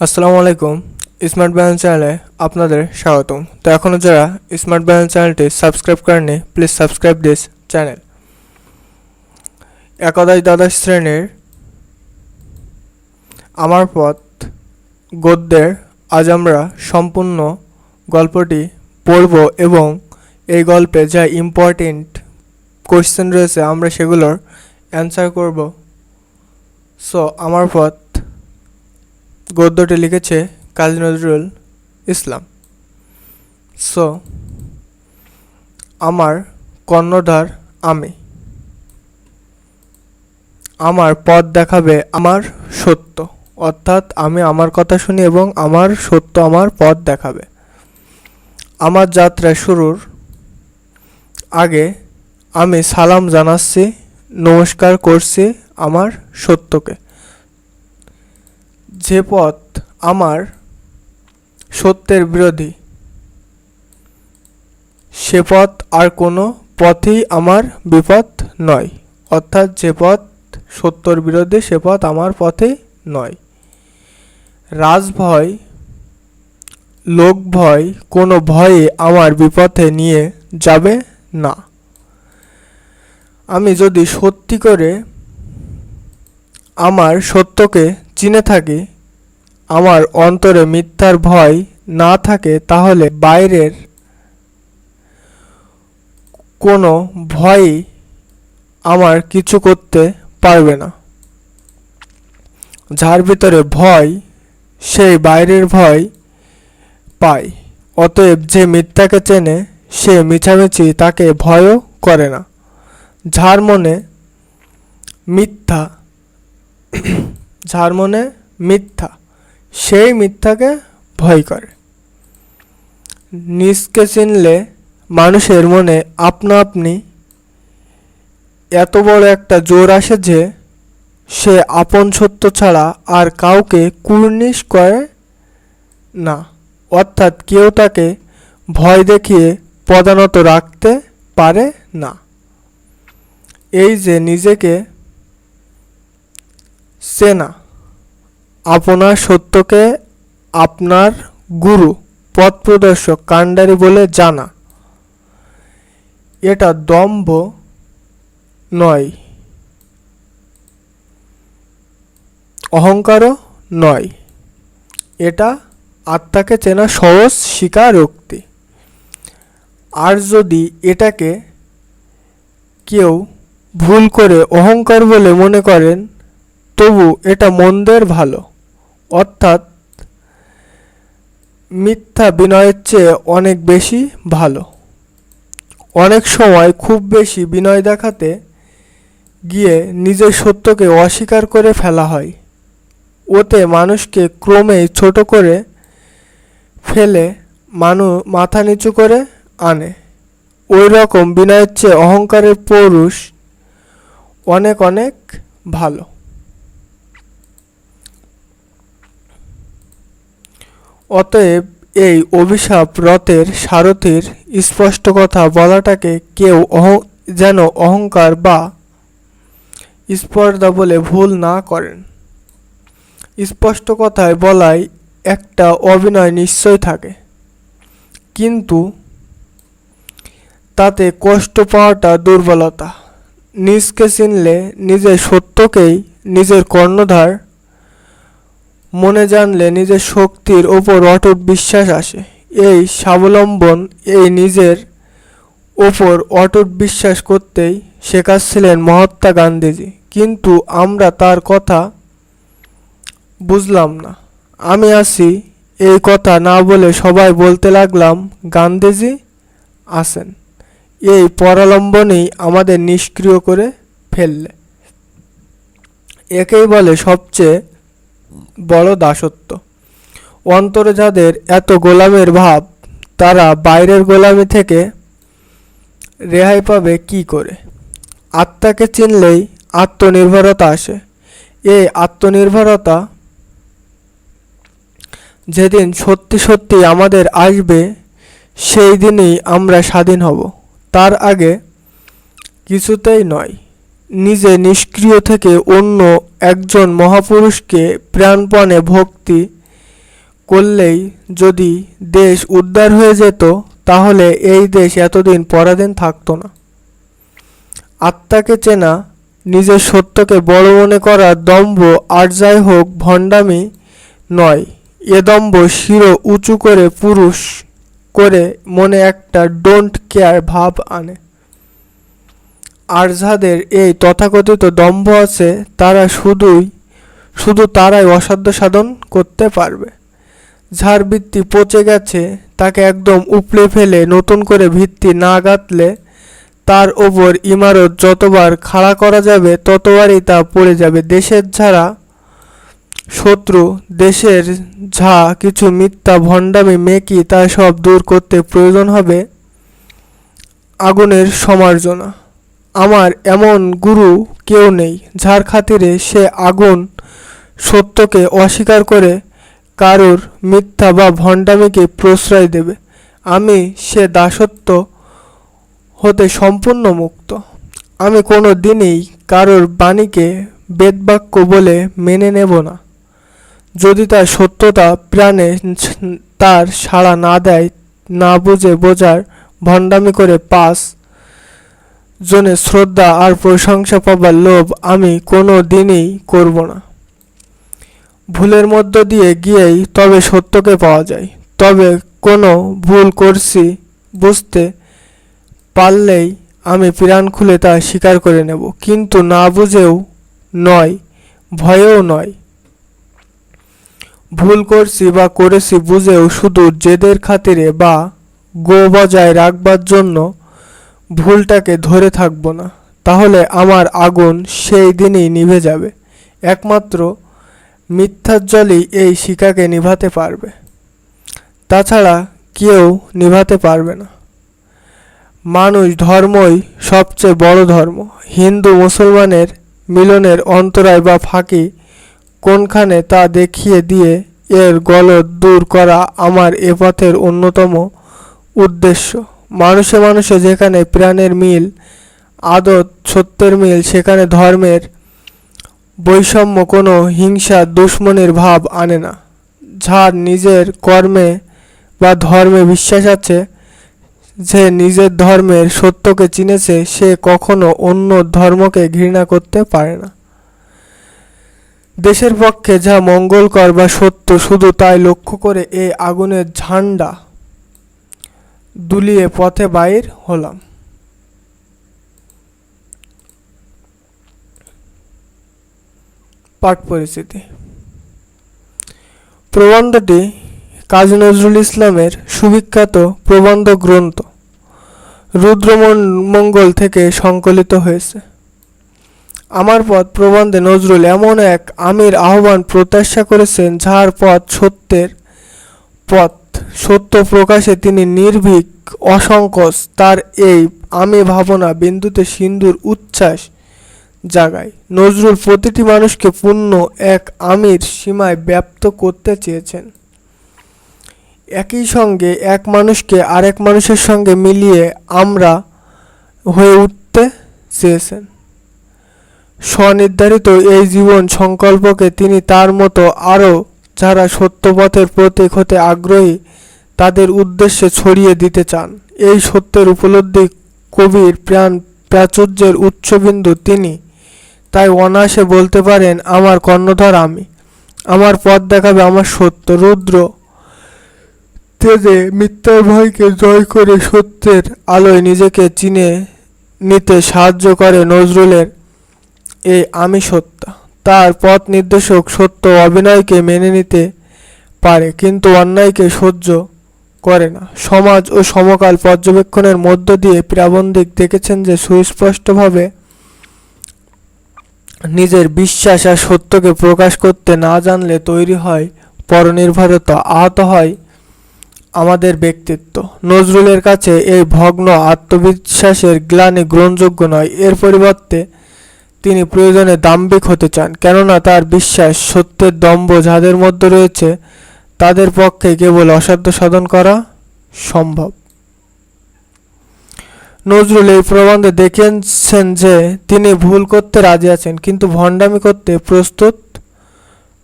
আসসালামু আলাইকুম, smart balance চ্যানেলে আপনাদের স্বাগতম। তো এখনও যারা স্মার্ট ব্যালেন্স চ্যানেলটি সাবস্ক্রাইব করেননি, প্লিজ সাবস্ক্রাইব দিস চ্যানেল। একাদশ দ্বাদশ শ্রেণির আমার পথ গদ্যের আজ আমরা সম্পূর্ণ গল্পটি পড়ব এবং এই গল্পে যা ইম্পর্টেন্ট কোয়েশ্চেন রয়েছে আমরা সেগুলোর অ্যান্সার করব। সো আমার পথ গদ্যটি লিখেছে কাজী নজরুল ইসলাম। সো আমার কর্ণধার আমি। আমার পথ দেখাবে আমার সত্য। অর্থাৎ আমি আমার কথা শুনি এবং আমার সত্য আমার পথ দেখাবে। আমার যাত্রা শুরুর আগে আমি সালাম জানাচ্ছি, নমস্কার করছি আমার সত্যকে। যে পথ আমার সত্যের বিরোধী, সে পথ আর কোনো পথই আমার বিপদ নয়। অর্থাৎ যে পথ সত্যর বিরোধী, সে পথ আমার পথেই নয়। রাজভয় লোক ভয়, কোনো ভয়ে আমার বিপথে নিয়ে যাবে না। আমি যদি সত্যি করে আমার সত্যকে চিনে থাকি আমার অন্তরে মিথ্যার ভয় না থাকে, তাহলে বাইরের কোনো ভয়ই আমার কিছু করতে পারবে না। যার ভিতরে ভয়, সেই বাইরের ভয় পায়। অতএব যে মিথ্যাকে চেনে, সে মিছামিছি তাকে ভয়ও করে না। যার মনে মিথ্যা, যার মনে মিথ্যা সেই মিথ্যাকে ভয় করে। নিজকে চিনলে মানুষের মনে আপনা আপনি এত বড় একটা জোর আসে যে সে আপন সত্য ছাড়া আর কাউকে কুর্নিশ করে না। অর্থাৎ কেউ তাকে ভয় দেখিয়ে পদানত রাখতে পারে না। এই যে নিজেকে চেনা। আপনার সত্যকে আপনার গুরু পথ প্রদর্শক কাণ্ডারি বলে জানা। এটা দম্ভ নয়। অহংকারও নয়। এটা আত্মাকে চেনা সহজ স্বীকারোক্তি। আর যদি এটাকে কেউ ভুল করে অহংকার বলে মনে করেন, তবু এটা মন্দের ভালো। অর্থাৎ মিথ্যা বিনয়ের চেয়ে অনেক বেশি ভালো। অনেক সময় খুব বেশি বিনয় দেখাতে গিয়ে নিজের সত্যকে অস্বীকার করে ফেলা হয়। ওতে মানুষকে ক্রমেই ছোট করে ফেলে মানু, মাথা নিচু করে আনে। ওই রকম বিনয়ের চেয়ে অহংকারের পৌরুষ অনেক অনেক ভালো। অতএব এই অভিশাপ রথের সারথীর স্পষ্ট কথা বলাটাকে কেউ অহ, যেন অহংকার বা স্পর্ধা বলে ভুল না করেন। স্পষ্ট কথায় বলাই একটা অভিনয় নিশ্চয় থাকে। কিন্তু তাতে কষ্ট পাওয়াটা দুর্বলতা। নিজকে চিনলে নিজের সত্যকেই নিজের কর্ণধার মনে জানলে নিজের শক্তির ওপর অটুট বিশ্বাস আসে। এই স্বাবলম্বন, এই নিজের ওপর অটুট বিশ্বাস করতেই শেখাচ্ছিলেন মহাত্মা গান্ধীজি। কিন্তু আমরা তার কথা বুঝলাম না। আমি আসি, এই কথা না বলে সবাই বলতে লাগলাম, গান্ধীজি আসেন। এই পরালম্বনেই আমাদের নিষ্ক্রিয় করে ফেললে। একেই বলে সবচেয়ে বড় দাসত্ব। অন্তরে যাদের এত গোলামের ভাব, তারা বাইরের গোলামি থেকে রেহাই পাবে কি করে? আত্মাকে চিনলেই আত্মনির্ভরতা আসে। এই আত্মনির্ভরতা যেদিন সত্যি সত্যি আমাদের আসবে, সেই দিনই আমরা স্বাধীন হব। তার আগে কিছুতেই নয়। নিজে নিষ্ক্রিয় থেকে অন্য একজন মহাপুরুষকে প্রাণপণে ভক্তি করলেই যদি দেশ উদ্ধার হয়ে যেত, তাহলে এই দেশ এতদিন পরাধীন থাকতো না। আত্মাকে চেনা, নিজের সত্যকে বড় মনে করা দম্ভ আর যাই হোক ভণ্ডামি নয়। এ দম্ভ শির উঁচু করে পুরুষ করে মনে একটা ডোন্ট কেয়ার ভাব আনে। আর যাদের এই তথাকথিত দম্ভ আছে, তারা শুধুই, শুধু তারাই অসাধ্য সাধন করতে পারবে। যার ভিত্তি পচে গেছে, তাকে একদম উপড়ে ফেলে নতুন করে ভিত্তি না গাঁথলে তার ওপর ইমারত যতবার খাড়া করা যাবে, ততবারই তা পড়ে যাবে। দেশের যারা শত্রু, দেশের যা কিছু মিথ্যা ভণ্ডামি মেকি, তা সব দূর করতে প্রয়োজন হবে আগুনের সমার্জনা। আমার এমন গুরু কেউ নেই, যার খাতিরে সে আগুন সত্যকে অস্বীকার করে কারোর মিথ্যা বা ভণ্ডামিকে প্রশ্রয় দেবে। আমি সে দাসত্ব হতে সম্পূর্ণ মুক্ত। আমি কোনো দিনই কারোর বাণীকে বেদবাক্য বলে মেনে নেব না। যদি তার সত্যতা প্রাণে তার সাড়া না দেয়, না বুঝে বোঝার ভণ্ডামি করে পাস জনের শ্রদ্ধা আর প্রশংসা পাবার লোভ আমি কোনো দিনই করব না। ভুলের মধ্য দিয়ে গিয়েই তবে সত্যকে পাওয়া যায়, তবে কোনো ভুল করছি বুঝতে পারলেই আমি প্রাণ খুলে তা স্বীকার করে নেব, কিন্তু না বুঝেও নয়, ভয়েও নয়। ভুল করছি বা করেছি বুঝেও শুধু জেদের খাতিরে বা গো বজায় রাখবার জন্য ভুলটাকে ধরে থাকব না। তাহলে আমার আগুন সেই দিনই নিভে যাবে। একমাত্র মিথ্যার জলই এই শিকাকে নিভাতে পারবে। তাছাড়া কেউ নিভাতে পারবে না। মানুষ ধর্মই সবচেয়ে বড় ধর্ম। হিন্দু মুসলমানের মিলনের অন্তরায় বা ফাঁকি কোনখানে তা দেখিয়ে দিয়ে এর গলদ দূর করা আমার এ পথের অন্যতম উদ্দেশ্য। মানুষে মানুষে যেখানে প্রাণের মিল, আদত, সত্যের মিল, সেখানে ধর্মের বৈষম্য, কোনো হিংসা, দুশ্মনের ভাব আনে না। যার নিজের কর্মে বা ধর্মে বিশ্বাস আছে, যে নিজের ধর্মের সত্যকে চিনেছে, সে কখনো অন্য ধর্মকে ঘৃণা করতে পারে না। দেশের পক্ষে যা মঙ্গলকর বা সত্য, শুধু তাই লক্ষ্য করে এই আগুনের ঝান্ডা দুলিয়ে পথে বাইর হলাম। পাঠ পরিস্থিতি। প্রবন্ধটি কাজী নজরুল ইসলামের সুবিখ্যাত প্রবন্ধ গ্রন্থ রুদ্রমঙ্গল থেকে সংকলিত হয়েছে। আমার পথ প্রবন্ধে নজরুল এমন এক আমির আহ্বান প্রত্যাশা করেছেন যার পথ সত্যের পথ। সত্য প্রকাশে তিনি নির্ভীক, অসংকোচ, তার এই আমি ভাবনা বিন্দুতে সিন্ধুর উচ্ছ্বাস জাগায়। নজরুল প্রতিটি মানুষকে পূর্ণ এক আমির সীমায় ব্যপ্ত করতে চেয়েছেন। একই সঙ্গে এক মানুষকে আরেক মানুষের সঙ্গে মিলিয়ে আমরা হয়ে উঠতে চেয়েছেন। স্বনির্ধারিত এই জীবন সংকল্পকে তিনি তার মতো আরও যারা সত্যপথের প্রতীক হতে আগ্রহী তাদের উদ্দেশ্যে ছড়িয়ে দিতে চান। এই সত্যের উপলব্ধি কবির প্রাণ প্রাচুর্যের উচ্চবিন্দু তিনি। তাই অনায়াসে বলতে পারেন, আমার কর্ণধর আমি। আমার পথ দেখাবে আমার সত্য। রুদ্র তেজে মিথ্যার ভয়কে জয় করে সত্যের আলোয় নিজেকে চিনে নিতে সাহায্য করে নজরুলের এই আমি সত্তা। তার পথ নির্দেশক সত্য অভিনয়কে মেনে নিতে পারে, কিন্তু অন্যায়কে সহ্য করে না। সমাজ ও সমকাল পর্যবেক্ষণের মধ্য দিয়ে প্রাবন্ধিক দেখেছেন যে সুস্পষ্টভাবে নিজের বিশ্বাস আর সত্যকে প্রকাশ করতে না জানলে তৈরি হয় পরনির্ভরতা, আহত হয় আমাদের ব্যক্তিত্ব। নজরুলের কাছে এই ভগ্ন আত্মবিশ্বাসের গ্লানি গ্রহণযোগ্য নয়। এর পরিবর্তে তিনি প্রয়োজনে দাম্ভিক হতে চান, কেননা তার বিশ্বাস সত্যের দম্ভ যাদের মধ্যে রয়েছে তাদের পক্ষে কেবল অসাধ্য সাধন করা সম্ভব। নজরুল এই প্রবন্ধে দেখেছেন যে, তিনি ভুল করতে রাজি আছেন, কিন্তু ভণ্ডামি করতে প্রস্তুত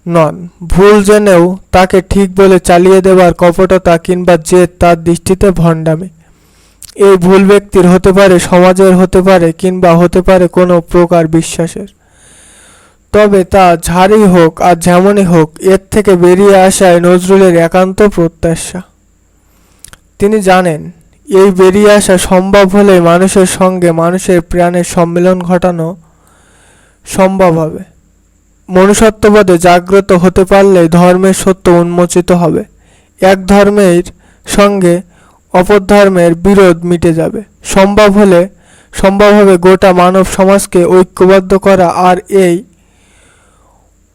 নন। ভুল জেনেও তাকে ঠিক বলে চালিয়ে দেবার কপটতা কিংবা জেদ তার দৃষ্টিতে ভণ্ডামি। এই ভুল ব্যক্তির হতে পারে, সমাজের হতে পারে, কিংবা হতে পারে কোনো প্রকার বিশ্বাসের। তবে তা যারই হোক আর যেমনই হোক, এর থেকে বেরিয়ে আসায় নজরুলের একান্ত প্রত্যাশা। তিনি জানেন, এই বেরিয়ে আসা সম্ভব হলে মানুষের সঙ্গে মানুষের প্রাণের সম্মিলন ঘটানো সম্ভব হবে। মনুষ্যত্ববোধে জাগ্রত হতে পারলে ধর্মের সত্য উন্মোচিত হবে। এক ধর্মের সঙ্গে অপর ধর্মের বিরোধ মিটে যাবে। সম্ভব হলে, সম্ভব হবে গোটা মানব সমাজকে ঐক্যবদ্ধ করা আর এই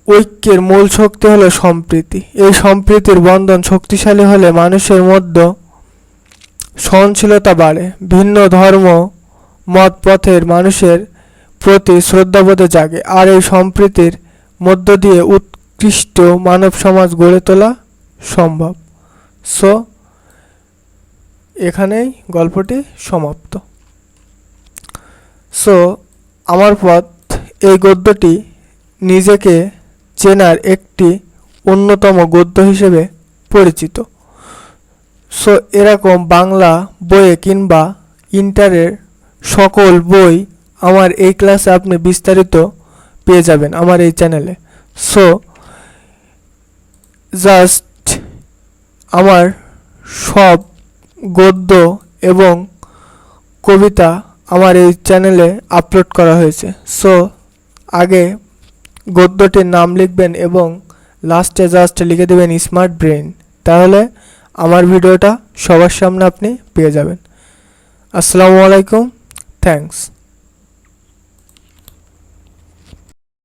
ঐক্যের মূল শক্তি হলো সম্প্রীতি। এই সম্প্রীতির বন্ধন শক্তিশালী হলে মানুষের মধ্যে সহনশীলতা বাড়ে। ভিন্ন ধর্ম, মত, পথের মানুষের প্রতি শ্রদ্ধাবোধে জাগে। আর এই সম্প্রীতির মধ্য দিয়ে উৎকৃষ্ট মানব সমাজ গড়ে তোলা সম্ভব। সো, এখানেই গল্পটি সমাপ্ত। সো, আমার পথ, এই গদ্যটি নিজেকে চেনার একটি অন্যতম গদ্য হিসেবে পরিচিত। সো, এরকম বাংলা বইয়ে কিংবা ইন্টারের সকল বই আমার এই ক্লাসে আপনি বিস্তারিত পেয়ে যাবেন আমার এই চ্যানেলে। সো, জাস্ট আমার সব গদ্য এবং কবিতা আমার এই চ্যানেলে আপলোড করা হয়েছে। সো, আগে গদ্যটির নাম লিখবেন এবং লাস্টে জাস্ট লিখে দেবেন স্মার্ট ব্রেন তাহলে আমার ভিডিওটা সবার সামনে আপনি পেয়ে যাবেন। আসসালামু আলাইকুম। থ্যাঙ্কস